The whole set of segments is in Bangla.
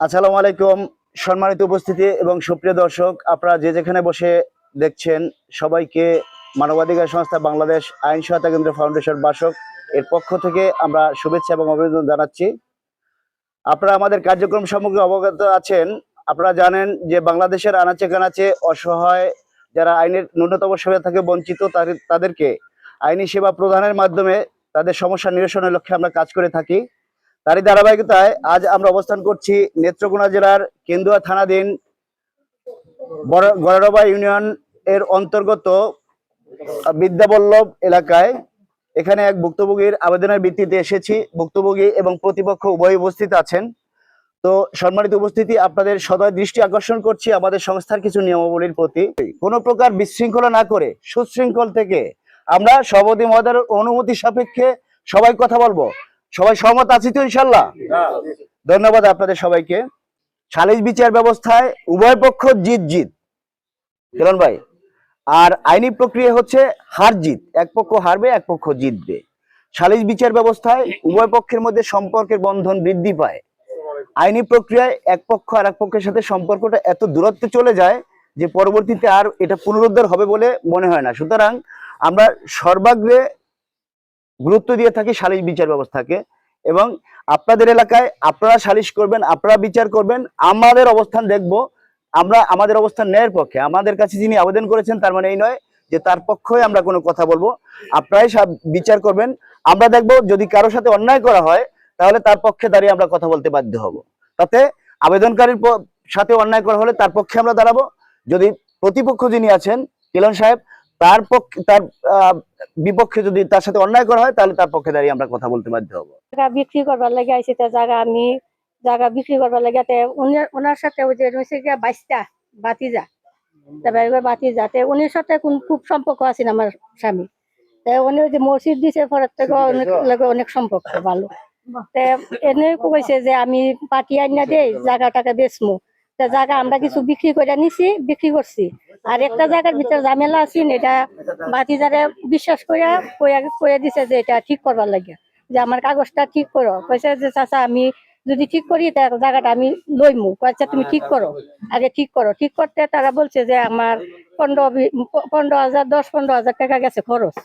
আসসালামু আলাইকুম। সম্মানিত উপস্থিতি এবং সুপ্রিয় দর্শক, আপনারা যে যেখানে বসে দেখছেন, সবাইকে মানবাধিকার সংস্থা বাংলাদেশ আইন সহায়তা কেন্দ্র ফাউন্ডেশন বাসক এর পক্ষ থেকে আমরা শুভেচ্ছা এবং অভিনন্দন জানাচ্ছি। আপনারা আমাদের কার্যক্রম সম্পর্কে অবগত আছেন। আপনারা জানেন যে বাংলাদেশের আনাচে কানাচে অসহায় যারা আইনের ন্যূনতম সেবা থেকে বঞ্চিত তাদের- তাদেরকে আইনি সেবা প্রদানের মাধ্যমে তাদের সমস্যা নিরসনের লক্ষ্যে আমরা কাজ করে থাকি। তারই ধারাবাহিকতায় আজ আমরা অবস্থান করছি নেত্রকোনা জেলার কেন্দুয়া থানাধীন গড়ারবা ইউনিয়ন এর অন্তর্গত বিদ্যাবল্লভ এলাকায়। এখানে এক ভুক্তভোগীর আবেদনের ভিত্তিতে এসেছি। ভুক্তভোগী এবং প্রতিপক্ষ উভয় উপস্থিত আছেন। তো সম্মানিত উপস্থিতি, আপনাদের সদয় দৃষ্টি আকর্ষণ করছি আমাদের সংস্থার কিছু নিয়মাবলীর প্রতি। কোনো প্রকার বিশৃঙ্খলা না করে সুশৃঙ্খল থেকে আমরা সভাপতি মহোদয়ের অনুমতি সাপেক্ষে সবাই কথা বলব। সবাই সহমত আছি তো, ইনশাল্লাহ? ধন্যবাদ আপনাদের সবাইকে। সালিশ বিচার ব্যবস্থায় উভয় পক্ষ জিত জিত। কিরণ ভাই? আর আইনি প্রক্রিয়া হচ্ছে হার জিত। এক পক্ষ হারবে, এক পক্ষ জিতবে। সালিশ বিচার ব্যবস্থায় উভয় পক্ষের মধ্যে সম্পর্কের বন্ধন বৃদ্ধি পায়। আইনি প্রক্রিয়ায় এক পক্ষ আর এক পক্ষের সাথে সম্পর্কটা এত দূরত্বে চলে যায় যে পরবর্তীতে আর এটা পুনরুদ্ধার হবে বলে মনে হয় না। সুতরাং আমরা সর্বাগ্রে গুরুত্ব দিয়ে থাকি, সালিশ বিচার ব্যবস্থাকে এবং আপনাদের এলাকায় আপনারা সালিশ করবেন, আপনারা বিচার করবেন, আমাদের অবস্থান দেখব, আমরা, আমাদের অবস্থান ন্যায়ের পক্ষে। আমাদের কাছে যিনি আবেদন করেছেন, তার মানে এই নয় যে তার পক্ষে আমরা কোনো কথা বলব। আপনারাই বিচার করবেন। আমরা দেখব যদি কারও সাথে অন্যায় করা হয়, তাহলে তার পক্ষে দাঁড়িয়ে আমরা কথা বলতে বাধ্য হব। তাতে আবেদনকারীর সাথে অন্যায় করা হলে তার পক্ষে আমরা দাঁড়াবো। যদি প্রতিপক্ষ যিনি আছেন, কিলন সাহেব তার পক্ষে তার বিপক্ষে যদি তার সাথে অন্যায় করা হয় তাহলে তার পক্ষে দাঁড়িয়ে আমরা কথা বলতে বাধ্য হব। জায়গা বিক্রি করবার লাগে আইসি জায়গা আমি জায়গা বিক্রি করবার লাগে ওনার সাথে ওই যে রয়েছে গিয়া বাইশটা বাতিজা তারপরে এবার বাতিজা তে উনির সাথে কোন- খুব সম্পর্ক আছে আমার স্বামী? তে উনি ওই যে মসজিদ দিছে পরের থেকে অনেক লাগে অনেক সম্পর্ক ভালো। তে এনে কইছে যে আমি পাটি আইনা দেই জায়গা টাকা বেচমু। তে জায়গা আমরা কিছু বিক্রি করে নিছি বিক্রি করছি। আর একটা জায়গার ভিতরে ঝামেলা আছে, এটা বাতিজারে বিশ্বাস করে কইয়া দিছে যে এটা ঠিক করবার লাগে যে আমার কাগজটা ঠিক করো। কইছে যে, চাচা, আমি যদি ঠিক করি, তা জায়গাটা আমি লইমু। কয়েছে তুমি ঠিক করো। আগে ঠিক করো। ঠিক করতে তারা বলছে যে, আমার পনেরো পনেরো হাজার, দশ পনেরো হাজার টাকা গেছে খরচ।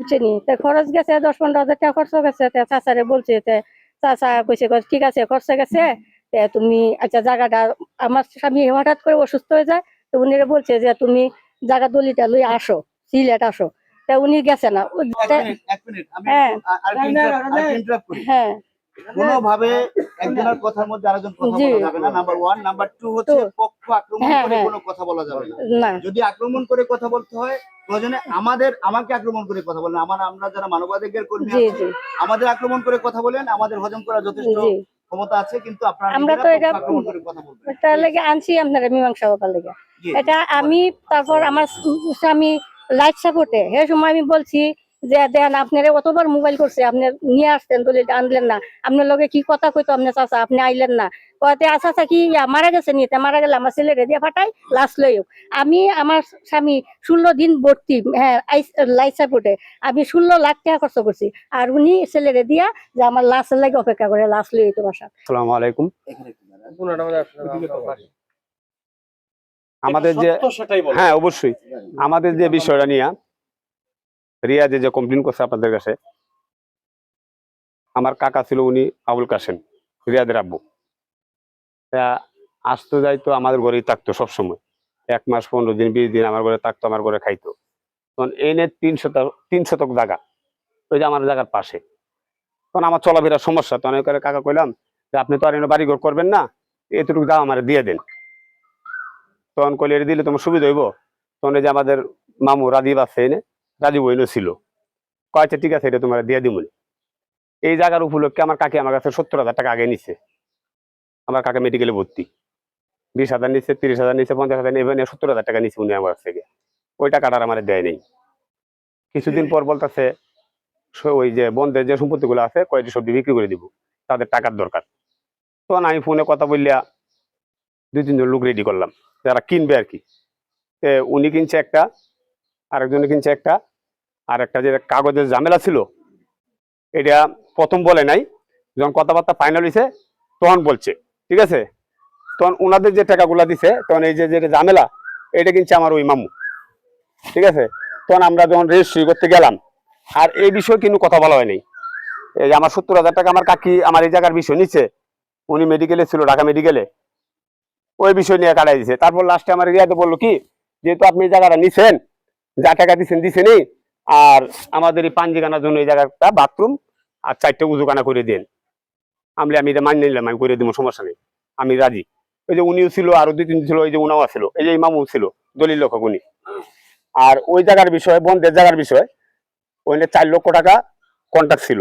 বুঝছেনি তা খরচ গেছে, দশ পনেরো হাজার টাকা খরচ গেছে। তা চাচারে বলছে চাচা, কইছে, ঠিক আছে, খরচা গেছে। তুমি আচ্ছা জায়গাটা, আমার স্বামী হঠাৎ করে অসুস্থ হয়ে যায় তো উনি বলছে যে তুমি জায়গা দলিটা লই আসো সিলেট আসো। তা উনি গেছে না। হ্যাঁ। হ্যাঁ। কোনোভাবে একজনের কথার মধ্যে আরেকজন কথা বলা যাবে না। নাম্বার ওয়ান নাম্বার টু হচ্ছে পক্ষ আক্রমণ করে। কোনো কথা বলা যাবে না। না। যদি আক্রমণ করে কথা বলতে হয় প্রয়োজনে আমাদের আমাকে আক্রমণ করে কথা বলেন। আমার আমরা যারা মানবাধিকার কর্মী আছি, আমাদের আক্রমণ করে কথা বলেন। আমাদের হজম করার যথেষ্ট ক্ষমতা আছে কিন্তু আপনারা আমরা তো এটা- আক্রমণ করে কথা বলবেন। এটা লেগে আনছি আপনারা মীমাংসা হবার লেগে। জি। এটা আমি তারপর আমার স্বামী লাইট সাপোর্টে সে সময় আমি বলছি যে দেন আপনারা অতবার মোবাইল করছে আপনি নিয়ে আসতেন দলিল আনলেন না। আপনার লগে কি কথা কইতো আপনি চাচা আপনি আইলেন না। কয়তে আচ্ছা আচ্ছা কি ইয়া, মারা গেছে নিতে মারা গেলে আমার ছেলে রেডিয়া ফাটাই লাশ লই আমি আমার স্বামী ষোলো দিন ভর্তি হ্যাঁ লাইট সাপোর্টে আমি ষোলো লাখ টাকা খরচ করছি। আর উনি ছেলেরে দিয়া যে আমার লাশ লাগে অপেক্ষা করে লাশ লই তো বাসা। আসসালামু আলাইকুম। আমাদের যে হ্যাঁ অবশ্যই। আমাদের যে বিষয়টা নিয়ে রিয়া যে যে কমপ্লেন করছে আপনাদের কাছে আমার কাকা ছিল উনি আবুল কাসেম রিয়াদের আব্বু। তা আসতো যাইতো আমাদের ঘরেই থাকতো সবসময়। এক মাস পনেরো দিন বিশ দিন আমার ঘরে থাকতো আমার ঘরে খাইতো। তখন এনে তিন শতক তিন শতক জায়গা ওই যে আমার জায়গার পাশে। তখন আমার চলাফেরার সমস্যা তখন কাকা কইলাম যে আপনি তো আর এনে বাড়ি ঘর করবেন না এতটুকু দাম আমার দিয়ে দেন। তখন কইলে দিলে তোমার সুবিধা হইব? তখন যে আমাদের মামু রাজীব আছে, এনে রাজীব ওইনও ছিল। কয়েছে ঠিক আছে, এটা তোমার দিয়ে দিমুনি এই জায়গার উপলক্ষে আমার কাকি আমার কাছে সত্তর হাজার টাকা আগে নিছে। আমার কাকা মেডিকেলে ভর্তি। বিশ হাজার নিচ্ছে তিরিশ হাজার নিচ্ছে পঞ্চাশ হাজার এবার সত্তর হাজার টাকা নিচ্ছে উনি আমার কাছ থেকে। ওই টাকাটার আমার দেয় নেই। কিছুদিন পর বলতেছে ওই যে বন্ধের যে সম্পত্তিগুলো আছে কয়েকটি সবজি বিক্রি করে দিব, তাদের টাকার দরকার। তখন আমি ফোনে কথা বললিয়া দুই তিনজন লোক রেডি করলাম। যারা কিনবে আর কি। উনি কিনছে একটা, আরেকজনে কিনছে একটা আর একটা যে কাগজের ঝামেলা ছিল, এটা প্রথম বলে নাই। যখন কথাবার্তা ফাইনাল হয়েছে তখন বলছে, ঠিক আছে? তখন ওনাদের যে টাকাগুলা দিছে, তখন এই যে যেটা ঝামেলা, এটা কিনছে আমার ওই মামু। ঠিক আছে? তখন আমরা যখন রেজিস্ট্রি করতে গেলাম, আর এই বিষয়ে কিন্তু কথা বলা হয়নি। এই আমার সত্তর হাজার টাকা আমার কাকি, আমার এই জায়গার বিষয় নিচ্ছে, উনি মেডিকেলে ছিল, ঢাকা মেডিকেলে ওই বিষয় নিয়ে কাটাই দিছে। তারপর লাস্টে আমার রিয়াতে বলল কি, যেহেতু আপনি জায়গাটা নিছেন, যা টাকা দিচ্ছেন দিছেনই। আর আমাদের এই পাঞ্জিখানার জন্য এই জায়গাটা বাথরুম আর চারটে উজুখানা করে দেন। আমি আমি এটা মানিয়ে নিলাম, আমি করে দিব, সমস্যা নেই। আমি রাজি। ওই যে উনিও ছিল, আরও দুই তিন ছিল, ওই যে উনাও ছিল এই যে ইমামও ছিল, দলিল লেখক উনি। আর ওই জায়গার বিষয়ে, বন্ধের জায়গার বিষয় ওইখানে চার লক্ষ টাকা কন্ট্যাক্ট ছিল।